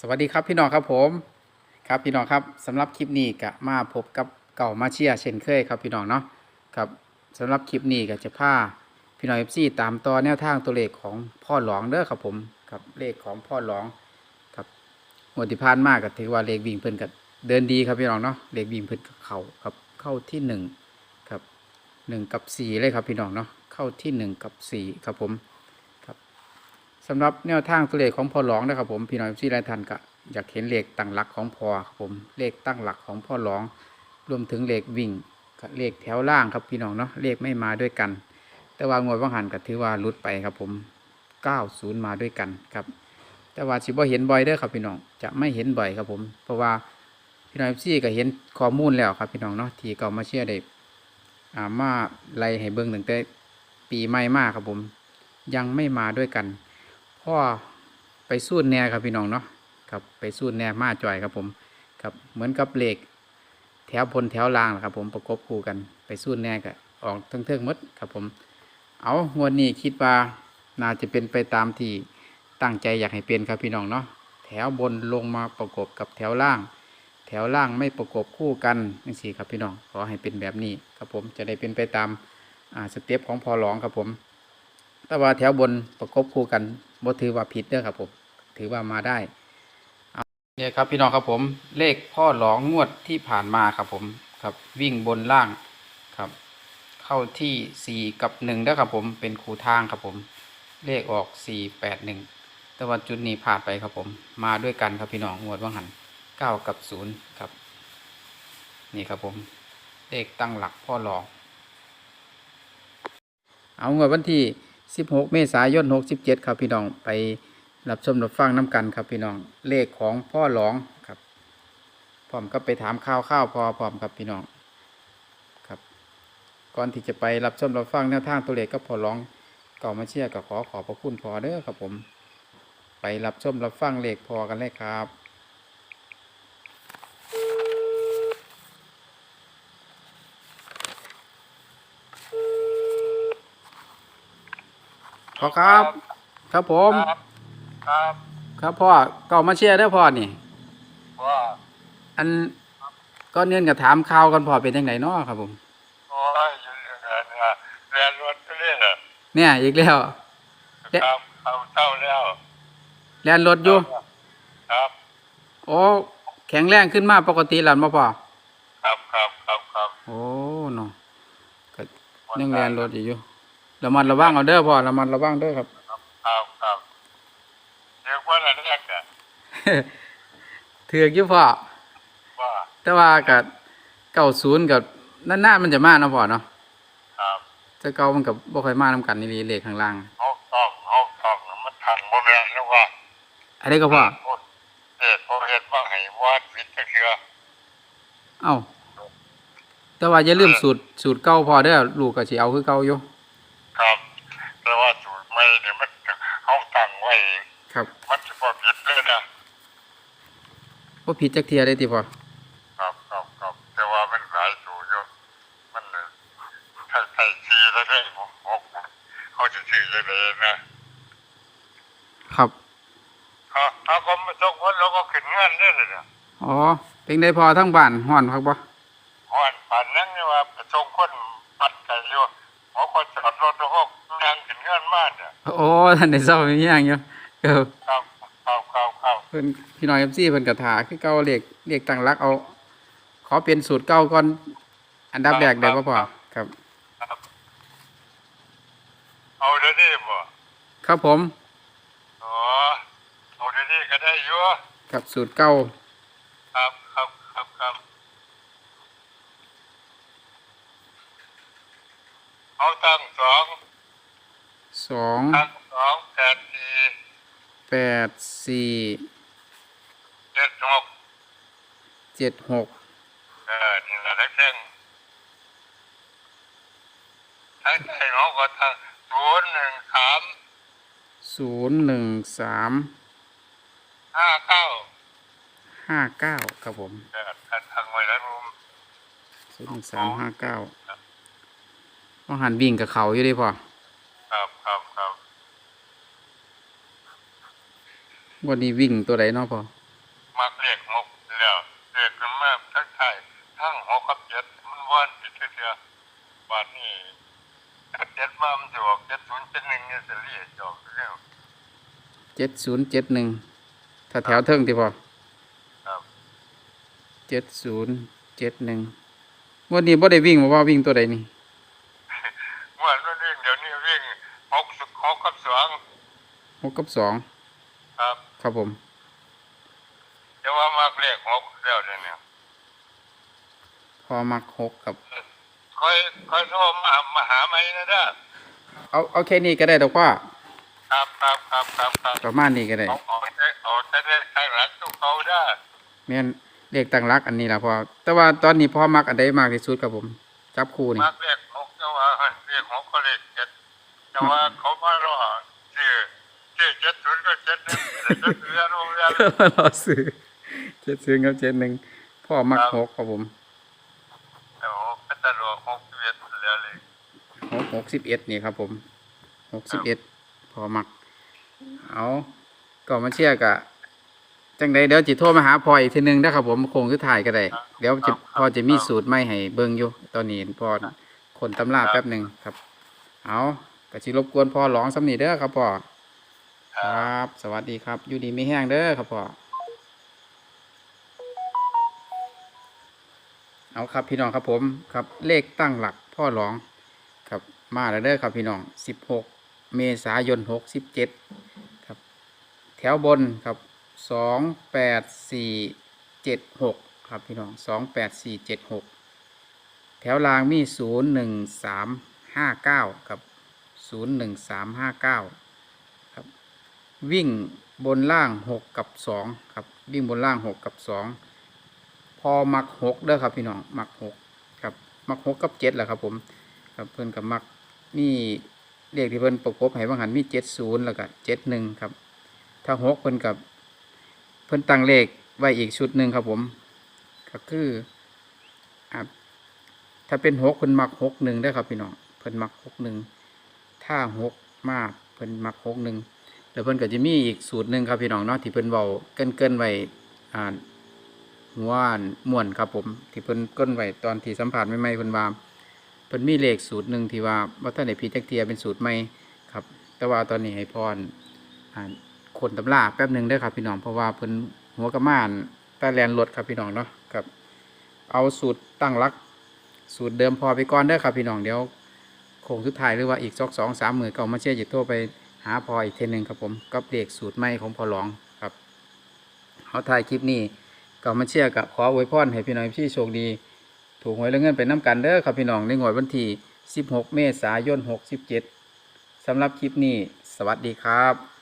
สวัสดีครับพี่น้องครับผมครับพี่น้องครับสำหรับคลิปนี้ก็มาพบกับเก่ามาเชียเช่นเคยครับพี่น้องเนาะครับสำหรับคลิปนี้ก็จะพาพี่น้องเอฟซีตามต่อแนวทางตัวเลขของพ่อหลองเด้อครับผมครับเลขของพ่อหลองครับงวดที่ผ่านมากก็ถือว่าเลขวิ่งเพิ่นก็เดินดีครับพี่น้องเนาะเลขวิ่งเพิ่นเข้าครับเข้าที่หนึ่งครับหนึ่งกับสี่เลยครับพี่น้องเนาะเข้าที่หนึ่งกับสี่ครับผม สำหรับแนวทางตัวเลขของพ่อหลองนะครับผมพี่น้องที่หลายท่านก็อยากเห็นเลขตั้งหลักของพ่อครับผมเลขตั้งหลักของพ่อหลอง รวมถึงเลขวิ่งกับเลขแถวล่างครับพี่น้องเนาะเลขไม่มาด้วยกัน แต่ว่างวดว่างหันก็ถือว่าลุดไปครับผม90มาด้วยกันครับแต่ว่าสิบ่เห็นบ่อยเด้อครับพี่น้องจะไม่เห็นบ่อยครับผม เพราะว่าพี่น้องซี่ก็เห็นข้อมูลแล้วครับพี่น้องเนาะที่เก่ามาเชื่อได้อ่ามาไล่ให้เบิ่งตั้งแต่ปีใหม่มากครับผม ยังไม่มาด้วยกัน พ่อไปสู้แน่ครับพี่น้องเนาะครับไปสู้แน่มาจ่อยครับผมครับเหมือนกับเหล็กแถวพลแถวรางนะครับผมประกบคู่กันไปสู้แน่ก็ออกทั้งเทิงๆมดครับผม เอางวดนี้คิดว่าน่าจะเป็นไปตามที่ตั้งใจอยากให้เป็นครับพี่น้องเนาะแถวบนลงมาประกบกับแถวล่าง แถวล่างไม่ประกบคู่กันนั่นสิครับพี่น้องขอให้เป็นแบบนี้ครับผมจะได้เป็นไปตามสเต็ปของพอหลองครับผม แต่ว่าแถวบนประกบคู่กัน บ่ถือว่าผิดเด้อครับผม ถือว่ามาได้เอาเนี่ยครับพี่น้องครับผม เลขพ่อหลองงวดที่ผ่านมาครับผมครับวิ่งบนล่างครับ เข้าที่สี่กับหนึ่งเด้อครับผมเป็นคูทางครับผม เลขออกสี่แปดหนึ่งแต่ว่าจุดนี้ผ่านไปครับผม มาด้วยกันครับพี่น้องงวดว่างหันเก้ากับศูนย์ครับ นี่ครับผม เลขตั้งหลักพ่อหลอง เอางวดวันที่ 16 เมษายน 67 ครับพี่น้องไปรับชมรับฟังน้ำกันครับพี่น้องเลขของพ่อหลองครับพร้อมก็ไปถามข้าวข้าวพอพร้อมครับพี่น้องครับ ก่อนที่จะไปรับชมรับฟังแนวทางตัวเลขก็พอหลองก่ามาเชียร์ก็ขอขอบพระคุณพอเด้อครับผม ไปรับชมรับฟังเลขพอกันเลยครับ พอครับ ครับผม ครับ ครับครับพ่อเก่ามาเชียร์เด้อพ่อนี่ว่าอันก็เนื่อนกับถามข่าวกันพ่อเป็นยังไงเนาะครับ ผม โอ้ยอยู่อย่างนั้นนะเรียนรถเรื่อยน่ะเนี่ย อีกแล้ว เอ๊ะ ครับเข้าเท่าแล้ว แล่นรถอยู่ครับ โอ้แข็งแรงขึ้นมาปกติแล้วมาพ่อครับครับครับครับโอ้เนาะก็ยังแล่นรถอยู่อยู่ ระมัดระวังเอาเด้อพ่อระมัดระวังเด้อครับ ครับครับเรียกว่าอะไรกอะถือกอยู่พ่อว่าแต่ว่ากับเก้าศูนย์กับนานๆมันจะมาเนาะพ่อเนาะครับแต่เก่ามันกับบ่ค่อยมานํกันนี่เลขข้างล่างเขาต้องเขาต้องมันทางโมเมนต์แล้วว่าอันนี้ก็พ่อเด็กเขาเห็นว่าให้วาดวิทย์เชื่อเอ้าแต่ว่าอย่าลืมสูตรสูตรเก่าพ่อเด้อลูกก็สิเอาคือเก่าอยู่ ครับแต่ว่าสูตรใหม่เนี่ยมันเขาตั้งไว้ ครับ มันจะบ่ผิดเลยนะ บ่ผิดจักเทียได้ติพ่อครับครับครับแต่ว่ามันหลายสูตรอยู่มันเลยใช่ใช่ซีแล้วได้หกหกเขาจะซื้อจะเลยนะครับเขาเขาก็มาส่งคนเราก็ขึ้นเงินได้เลยนะอ๋อเป็นได้พอทั้งบ้านฮ้อนครับบ่หอนผ่านนั่งนี่ว่าไปส่งคนปัดไก่อยู่หมอคนจอดรถแล้วก็นั่งขึ้นเงินมากเนี่ยโอ้ท่านได้เศร้ามีหยังอยู่เออครับ พิ่นพี่น้อง FC เพิ่นก็ถาคือเก่าเลขเลขตั้งหลักเอา ขอเป็นสูตรเก่าก่อนอันดับแรกได้บ่พ่อครับครับ เอาเดี๋ยวนี้บ่ครับผมอ๋อเอาเดี๋ยวนี้ก็ได้อยู่กับสูตรเก่าครับครับครับครับเอาตั้งสองสองตั้งสองแปดสี่แปดสี่เจ็ ดหกเจ็ดหกเออนี่แหละทั้งเส้นทั้งใจเขาก็ทั้งศูนย์หนึ่งสามศูนย์หนึ่งสามห้าเก้าห้าเก้าครับผมเออทั้งทั้งไว้แล้วรุมศูนย์หนึ่งสามห้าเก้าต้องหันวิ่งกับเขาอยู่เดิพ่อครับครับครับวันนี้วิ่งตัวไหนเนาะพ่อ เลขหกแล้วเลขมันมาทั้งไทยทั้งหกกับเจ็ดมันวัน ติดเดียวบาทนี้เจ็ดมามันจะออกเจ็ดศูนย์เจ็ดหนึ่งเนี่ยจะเรียกจอกเร็วเจ็ดศูนย์เจ็ดหนึ่งถ้าแถวเทิงที่พอครับเจ็ดศูนย์เจ็ดหนึ่งวันนี้บ่ได้วิ่งมาว่าวิ่งตัวใดนี่เมื่อวันวิ่งเดี๋ยวนี้วิ่งหกสิบหกกับสองหกกับสองครับครับผมเดี๋ยวว่ามากเลขหกแล้วเดี๋ยวนี้พอมักหกกับ ค่อยค่อยโทรมามาหาไหมนะเด้อเอาเอาแค่นี้ก็ได้ดอกว่าครับครับครับครับครับประมาณนี้ก็ได้เอาเอาแต่เอาแต่เลขไทยรัฐทุกเขาได้อแม่นเลขตั้งรักอันนี้ล่ะพอแต่ว่าตอนนี้พ่อมักอันใดมากที่สุดครับผม จับคู่นี่ มากเลขหกจะว่าเลขหกก็เลขเจ็ดจะว่าเขามารอชื่อชื่อเจ็ดศูนย์ก็เจ็ดหนึ่งเจ็ดเรียนโรงเรียน รอซื้อเจ็ดซื้อกับเจ็ดหนึ่งพ่อมักครับ หกครับผมโอ้ก็ตลอดหกสิบเอ็ดแล้วเลยหกหกสิบเอ็ดนี่ครับผมหกสิบเอ็ดพอมัก เอาก็มาเชียร์กะจังใดเดี๋ยวจิโทรมาหาพออีกทีหนึงนะครับผมโคงคือถ่ายก็ได้ เดี๋ยวจะพอจะมีสูตรไม่ให้เบิ่งอยู่ ตอนนี้พอคนตำราแป๊บหนึ่งครับ เอากะสิรบกวนพอร้องสำนีเด้อครับพ่อคครับรับ สวัสดีครับ อยู่ดีไม่แห้งเด้อครับพ่อ เอาครับพี่น้องครับผมครับเลขตั้งหลักพ่อร้องครับมาแล้วเด้อครับพี่น้อง16เมษายน67ครับแถวบนครับ28476ครับพี่น้อง28476แถวล่างมี01359ครับ01359ครับวิ่งบนล่าง6กับ2ครับวิ่งบนล่าง6กับ2พ อมัก6เด้อครับพี่น้องมัก6ครับมัก6กับ7แหละครับผมครับเพิ่นกับมักนี่เลขที่เพิ่นประกบให้บางหันมี70แล้วก็71ครับ ถ้า6เพิ่นกับเพิ่นตั้งเลขไว้อีกชุดหนึ่งครับผม ก็คือถ้าเป็น6เพิ่นมัก61เด้ครับพี่น้องเพิ่นมัก61ถ้า6มากเพิ่นมัก61แล้วเพิ่นก็จะมีอีกสูตรหนึ่งครับพี่น้องเนาะที่เพิ่นเว้าเกินเกินไว้อ่า หัวอันม่วนครับผม ที่เพิ่นกินไว้ตอนที่สัมภาษณ์ใหม่ๆเพิ่นว่าเพิ่นมีเลขสูตรหนึ่งที่ว่าบ่ทันได้พิจักเทียเป็นสูตรใหม่ครับ แต่ว่าตอนนี้ให้พรอ่านคนตำราแป๊บหนึ่งเด้ครับพี่น้องเพราะว่าเพิ่นหัวกระม่านตาแลนรถครับพี่น้องเนาะครับ เอาสูตรตั้งหลัก สูตรเดิมพอไปก่อนเด้ครับพี่น้องเดี๋ยวโค้งสุดท้ายหรือว่าอีกสองสองสามมือก็เอามาเชื่อจิตโทรไปหาพออีกเทนึงครับผมกับเด็กสูตรใหม่ของพอหลองครับเขาถ่ายคลิปนี้ ก็มาเชียร์กับขออวยพรให้พี่น้องพี่โชคดี ถูกหวยและเงินไปน้ำกันเด้อครับพี่น้องในหวยวันที่ 16 เมษายน 67สำหรับคลิปนี้ สวัสดีครับ